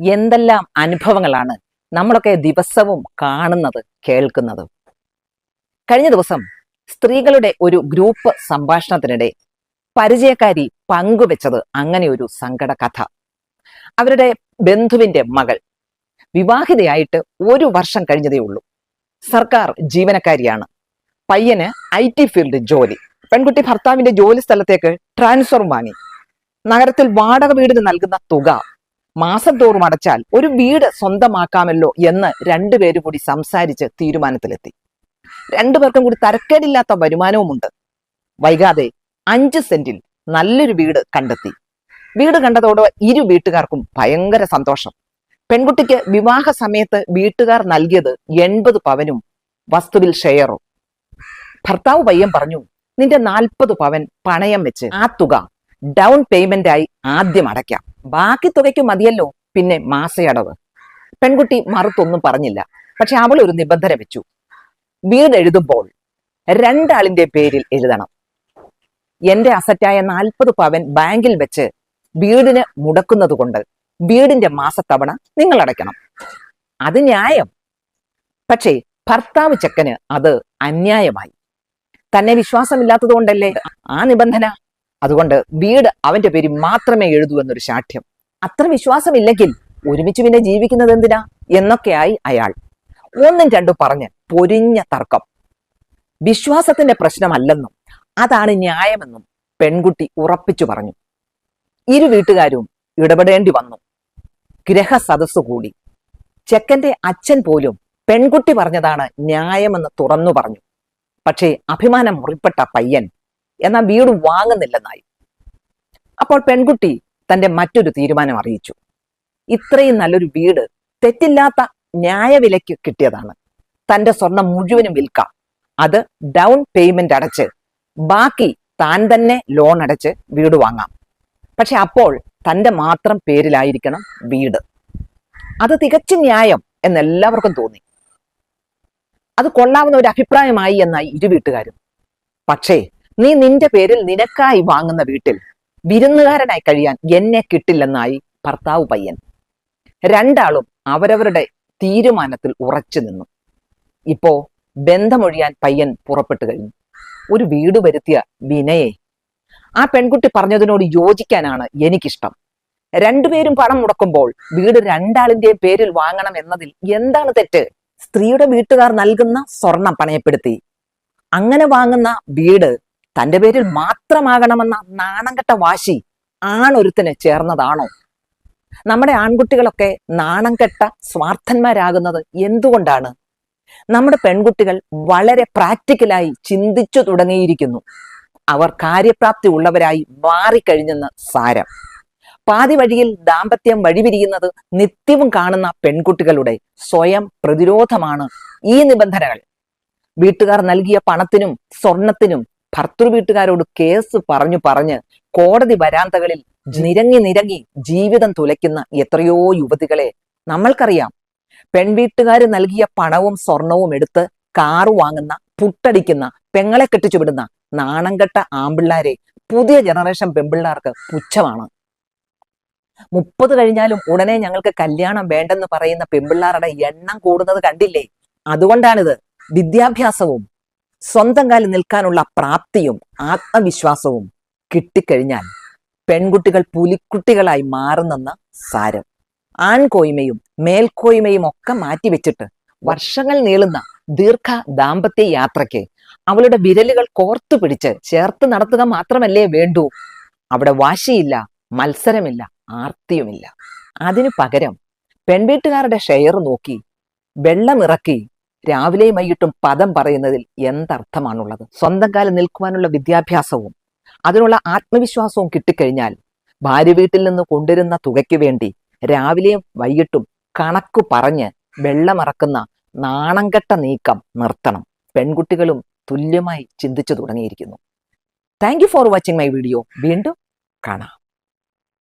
എന്തെല്ലാം അനുഭവങ്ങളാണ് നമ്മളൊക്കെ ദിവസവും കാണുന്നത് കേൾക്കുന്നത്. കഴിഞ്ഞ ദിവസം സ്ത്രീകളുടെ ഒരു ഗ്രൂപ്പ് സംഭാഷണത്തിനിടെ പരിചയക്കാരി പങ്കുവെച്ചത് അങ്ങനെ ഒരു സങ്കട കഥ അവരുടെ ബന്ധുവിന്റെ മകൾ വിവാഹിതയായിട്ട് ഒരു വർഷം കഴിഞ്ഞതേ ഉള്ളൂ. സർക്കാർ ജീവനക്കാരിയാണ്. പയ്യന് ഐ ടി ഫീൽഡ് ജോലി. പെൺകുട്ടി ഭർത്താവിന്റെ ജോലി സ്ഥലത്തേക്ക് ട്രാൻസ്ഫർ വാങ്ങി. നഗരത്തിൽ വാടക വീടിന് നൽകുന്ന തുക മാസം തോറും അടച്ചാൽ ഒരു വീട് സ്വന്തമാക്കാമല്ലോ എന്ന് രണ്ടുപേരും കൂടി സംസാരിച്ച് തീരുമാനത്തിലെത്തി. രണ്ടുപേർക്കും കൂടി തരക്കേടില്ലാത്ത വരുമാനവുമുണ്ട്. വൈകാതെ അഞ്ച് സെന്റിൽ നല്ലൊരു വീട് കണ്ടെത്തി. വീട് കണ്ടതോടെ ഇരു വീട്ടുകാർക്കും ഭയങ്കര സന്തോഷം. പെൺകുട്ടിക്ക് വിവാഹ സമയത്ത് വീട്ടുകാർ നൽകിയത് എൺപത് പവനും വസ്തുവിൽ ഷെയറും. ഭർത്താവ് പയ്യൻ പറഞ്ഞു നിന്റെ നാൽപ്പത് പവൻ പണയം വെച്ച് ആ തുക ഡൗൺ പേയ്മെന്റ് ആയി ആദ്യം അടയ്ക്കാം. ബാക്കി തുകയ്ക്ക് മതിയല്ലോ. പിന്നെ മാസയടവ്. പെൺകുട്ടി മറുത്തൊന്നും പറഞ്ഞില്ല. പക്ഷെ അവൾ ഒരു നിബന്ധന വെച്ചു. വീട് എഴുതുമ്പോൾ രണ്ടാളിന്റെ പേരിൽ എഴുതണം. എന്റെ അസറ്റായ നാൽപ്പത് പവൻ ബാങ്കിൽ വെച്ച് വീടിന് മുടക്കുന്നത് കൊണ്ട് വീടിന്റെ മാസത്തവണ നിങ്ങൾ അടയ്ക്കണം. അത് ന്യായം. പക്ഷേ ഭർത്താവ് ചെക്കന് അത് അന്യായമായി. തന്നെ വിശ്വാസമില്ലാത്തത് കൊണ്ടല്ലേ ആ നിബന്ധന? അതുകൊണ്ട് വീട് അവന്റെ പേരിൽ മാത്രമേ എഴുതൂ എന്നൊരു ശാഠ്യം. അത്ര വിശ്വാസമില്ലെങ്കിൽ ഒരുമിച്ച് പിന്നെ ജീവിക്കുന്നത് എന്തിനാ? എന്നൊക്കെയായി അയാൾ. ഒന്നും രണ്ടും പറഞ്ഞ് പൊരിഞ്ഞ തർക്കം. വിശ്വാസത്തിന്റെ പ്രശ്നമല്ലെന്നും അതാണ് ന്യായമെന്നും പെൺകുട്ടി ഉറപ്പിച്ചു പറഞ്ഞു. ഇരു വീട്ടുകാരും ഇടപെടേണ്ടി വന്നു. ഗ്രഹസദസ് കൂടി. ചെക്കന്റെ അച്ഛൻ പോലും പെൺകുട്ടി പറഞ്ഞതാണ് ന്യായമെന്ന് തുറന്നു പറഞ്ഞു. പക്ഷേ അഭിമാനം മുറിപ്പെട്ട പയ്യൻ എന്നാൽ വീട് വാങ്ങുന്നില്ലെന്നായി. അപ്പോൾ പെൺകുട്ടി തന്റെ മറ്റൊരു തീരുമാനം അറിയിച്ചു. ഇത്രയും നല്ലൊരു വീട് തെറ്റില്ലാത്ത ന്യായവിലയ്ക്ക് കിട്ടിയതാണ്. തന്റെ സ്വർണം മുഴുവനും വിൽക്കാം. അത് ഡൗൺ പേയ്മെന്റ് അടച്ച് ബാക്കി താൻ തന്നെ ലോൺ അടച്ച് വീട് വാങ്ങാം. പക്ഷെ അപ്പോൾ തന്റെ മാത്രം പേരിലായിരിക്കണം വീട്. അത് തികച്ചും ന്യായം എന്നെല്ലാവർക്കും തോന്നി. അത് കൊള്ളാവുന്ന ഒരു അഭിപ്രായമായി എന്നായി ഇരു വീട്ടുകാരും. പക്ഷേ നീ നിന്റെ പേരിൽ നിനക്കായി വാങ്ങുന്ന വീട്ടിൽ വിരുന്നുകാരനായി കഴിയാൻ എന്നെ കിട്ടില്ലെന്നായി ഭർത്താവ് പയ്യൻ. രണ്ടാളും അവരവരുടെ തീരുമാനത്തിൽ ഉറച്ചു നിന്നു. ഇപ്പോ ബന്ധമൊഴിയാൻ പയ്യൻ പുറപ്പെട്ടു കഴിഞ്ഞു. ഒരു വീട് വരുത്തിയ വിനയെ ആ പെൺകുട്ടി പറഞ്ഞതിനോട് യോജിക്കാനാണ് എനിക്കിഷ്ടം. രണ്ടുപേരും പണം മുടക്കുമ്പോൾ വീട് രണ്ടാളിന്റെ പേരിൽ വാങ്ങണം എന്നതിൽ എന്താണ് തെറ്റ്? സ്ത്രീയുടെ വീട്ടുകാർ നൽകുന്ന സ്വർണം പണയപ്പെടുത്തി. അങ്ങനെ വാങ്ങുന്ന വീട് തന്റെ പേരിൽ മാത്രമാകണമെന്ന നാണംകെട്ട വാശി ആണൊരുത്തിന് ചേർന്നതാണോ? നമ്മുടെ ആൺകുട്ടികളൊക്കെ നാണംകെട്ട സ്വാർത്ഥന്മാരാകുന്നത് എന്തുകൊണ്ടാണ്? നമ്മുടെ പെൺകുട്ടികൾ വളരെ പ്രാക്ടിക്കലായി ചിന്തിച്ചു തുടങ്ങിയിരിക്കുന്നു. അവർ കാര്യപ്രാപ്തി ഉള്ളവരായി മാറിക്കഴിഞ്ഞെന്ന് സാരം. പാതി വഴിയിൽ ദാമ്പത്യം വഴിപിരിയുന്നത് നിത്യവും കാണുന്ന പെൺകുട്ടികളുടെ സ്വയം പ്രതിരോധമാണ് ഈ നിബന്ധനകൾ. വീട്ടുകാർ നൽകിയ പണത്തിനും സ്വർണത്തിനും ഭർത്തൃ വീട്ടുകാരോട് കേസ് പറഞ്ഞു പറഞ്ഞ് കോടതി വരാന്തകളിൽ നിരങ്ങി നിരങ്ങി ജീവിതം തുലയ്ക്കുന്ന എത്രയോ യുവതികളെ നമ്മൾക്കറിയാം. പെൺവീട്ടുകാർ നൽകിയ പണവും സ്വർണവും എടുത്ത് കാറ് വാങ്ങുന്ന പുട്ടടിക്കുന്ന പെങ്ങളെ കെട്ടിച്ചു വിടുന്ന നാണംകെട്ട ആമ്പിള്ളാരെ പുതിയ ജനറേഷൻ പെമ്പിള്ളാർക്ക് പുച്ഛമാണ്. മുപ്പത് കഴിഞ്ഞാലും ഉടനെ ഞങ്ങൾക്ക് കല്യാണം വേണ്ടെന്ന് പറയുന്ന പെമ്പിള്ളാരുടെ എണ്ണം കൂടുന്നത് കണ്ടില്ലേ? അതുകൊണ്ടാണിത്. വിദ്യാഭ്യാസവും സ്വന്തം കാലിൽ നിൽക്കാനുള്ള പ്രാപ്തിയും ആത്മവിശ്വാസവും കിട്ടിക്കഴിഞ്ഞാൽ പെൺകുട്ടികൾ പുലിക്കുട്ടികളായി മാറുന്നെന്ന് സാരം. ആൺകോയ്മയും മേൽക്കോയ്മയും ഒക്കെ മാറ്റിവെച്ചിട്ട് വർഷങ്ങൾ നീളുന്ന ദീർഘ ദാമ്പത്യ യാത്രയ്ക്ക് അവളുടെ വിരലുകൾ കോർത്തു പിടിച്ച് ചേർത്ത് നടത്തുക മാത്രമല്ലേ വേണ്ടൂ. അവിടെ വാശിയില്ല മത്സരമില്ല ആർത്തിയുമില്ല. അതിനു പകരം പെൺവീട്ടുകാരുടെ ഷെയർ നോക്കി വെള്ളമിറക്കി രാവിലെയും വൈകിട്ടും പദം പറയുന്നതിൽ എന്തർത്ഥമാണുള്ളത്? സ്വന്തം കാലം നിൽക്കുവാനുള്ള വിദ്യാഭ്യാസവും അതിനുള്ള ആത്മവിശ്വാസവും കിട്ടിക്കഴിഞ്ഞാൽ ഭാര്യ വീട്ടിൽ നിന്ന് കൊണ്ടുവരുന്ന തുകയ്ക്ക് വേണ്ടി രാവിലെയും വൈകിട്ടും കണക്കു പറഞ്ഞ് വെള്ളമറക്കുന്ന നാണംകെട്ട നീക്കം നിർത്തണം. പെൺകുട്ടികളും തുല്യമായി ചിന്തിച്ചു തുടങ്ങിയിരിക്കുന്നു. Thank you for watching my video വീണ്ടും കാണാം.